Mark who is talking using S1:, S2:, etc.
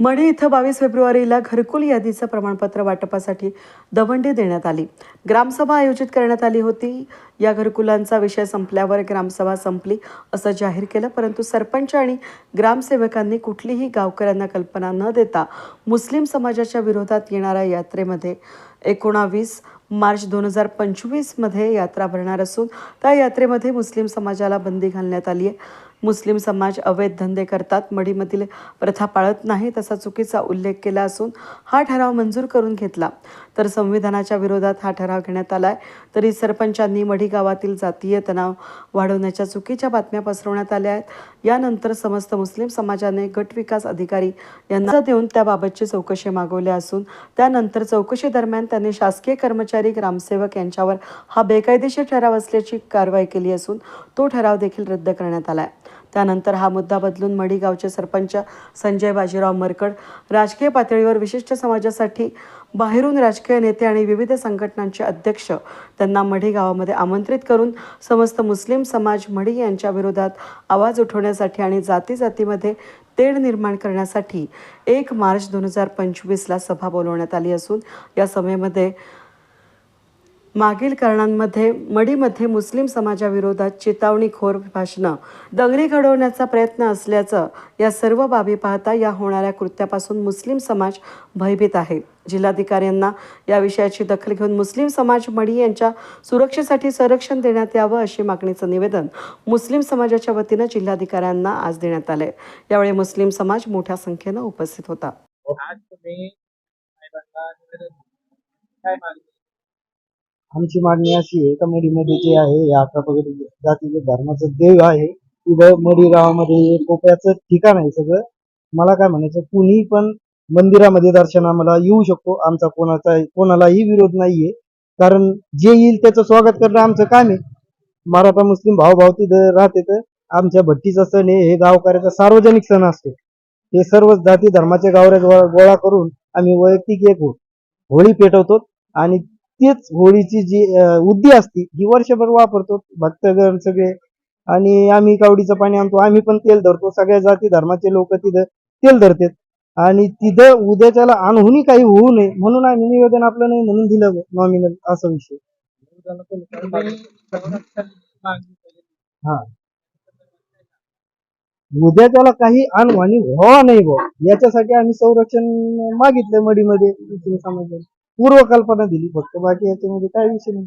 S1: मढी इथं बावीस फेब्रुवारीला घरकुल यादीचं प्रमाणपत्र वाटपासाठी दवंडी देण्यात आली. ग्रामसभा आयोजित करण्यात आली होती. या घरकुलांचा विषय संपल्यावर ग्रामसभा संपली असं जाहीर केलं परंतु सरपंच आणि ग्रामसेवकांनी कुठलीही गावकऱ्यांना कल्पना न देता मुस्लिम समाजाच्या विरोधात येणाऱ्या यात्रेमध्ये एकोणावीस मार्च दोन हजार पंचवीसमध्ये यात्रा भरणार असून त्या यात्रेमध्ये मुस्लिम समाजाला बंदी घालण्यात आली आहे. मुस्लिम समाज अवैध धंदे करतात. मढीमधील प्रथा पाळत नाही तसा चुकीचा उल्लेख केला असून हा ठराव मंजूर करून घेतला. तर संविधानाच्या विरोधात हा ठराव घेण्यात आलाय. तरी सरपंचांनी मढी गावातील जातीय तणाव वाढवण्याच्या चुकीच्या बातम्या पसरवण्यात आल्या आहेत. यानंतर समस्त मुस्लिम समाजाने गट विकास अधिकारी यांना देऊन त्याबाबतची चौकशी मागवली असून त्यानंतर चौकशी दरम्यान त्यांनी शासकीय कर्मचारी ग्रामसेवक यांच्यावर हा बेकायदेशीर ठराव असल्याची कारवाई केली असून तो ठराव देखील रद्द करण्यात आला आहे त्यानंतर हा मुद्दा बदलून मडीगावचे सरपंच संजय बाजीराव मरकड राजकीय पातळीवर विशिष्ट समाजासाठी बाहेरून राजकीय नेते आणि विविध संघटनांचे अध्यक्ष त्यांना मढी गावामध्ये आमंत्रित करून समस्त मुस्लिम समाज मढी यांच्या विरोधात आवाज उठवण्यासाठी आणि जाती जातीमध्ये तेढ निर्माण करण्यासाठी एक मार्च दोन हजार पंचवीसला सभा बोलवण्यात आली असून या सभेमध्ये मागील कारणांमध्ये मडीमध्ये मुस्लिम समाजाविरोधात चितावणीखोर भाषणं दंगली घडवण्याचा प्रयत्न असल्याचं या सर्व बाबी पाहता या होणाऱ्या कृत्यापासून मुस्लिम समाज भयभीत आहे. जिल्हाधिकाऱ्यांना या विषयाची दखल घेऊन मुस्लिम समाज मडी यांच्या सुरक्षेसाठी संरक्षण देण्यात यावं अशी मागणीचं निवेदन मुस्लिम समाजाच्या वतीनं जिल्हाधिकाऱ्यांना आज देण्यात आलंय. यावेळी मुस्लिम समाज मोठ्या संख्येनं उपस्थित होता
S2: आज तुम्ही साहेबांना निवेदन काय मागणी
S3: आमची मागणी अशी आहे का मडीमध्ये जे आहे हे अठरा पगड जातीचे धर्माचं देव आहे. तिथं मडी गावामध्ये कोप्याचं ठिकाण आहे सगळं. मला काय म्हणायचं कुणी पण मंदिरामध्ये दर्शनाला येऊ शकतो. आमचा कोणाचा कोणालाही विरोध नाहीये. कारण जे येईल त्याचं स्वागत करणं आमचं काम आहे. मराठा मुस्लिम भावभाव तिथं राहते तर आमच्या भट्टीचा सण आहे हे गावकऱ्याचा सार्वजनिक सण असतो. हे सर्व जाती धर्माचे गावऱ्या गोळा गोळा करून आम्ही वैयक्तिक एक होळी पेटवतो आणि तीच होळीची जी उद्दी असती ही वर्षभर वापरतो भक्तगण सगळे. आणि आम्ही कावडीचं पाणी आणतो आम्ही पण तेल धरतो. सगळ्या जाती धर्माचे लोक तिथं तेल धरतात. आणि तिथं उद्याच्याला अनहोनी काही होऊ नये म्हणून आम्ही निवेदन आपलं नाही म्हणून दिलं नॉमिनल असा विषय. हा. उद्याच्याला काही अनवाणी व्हावा नाही भाऊ याच्यासाठी आम्ही संरक्षण मागितलं मडीमध्ये तुम्ही समजलं. पूर्वकल्पना दिली. फक्त बाकी याच्यामध्ये काय विषय नाही.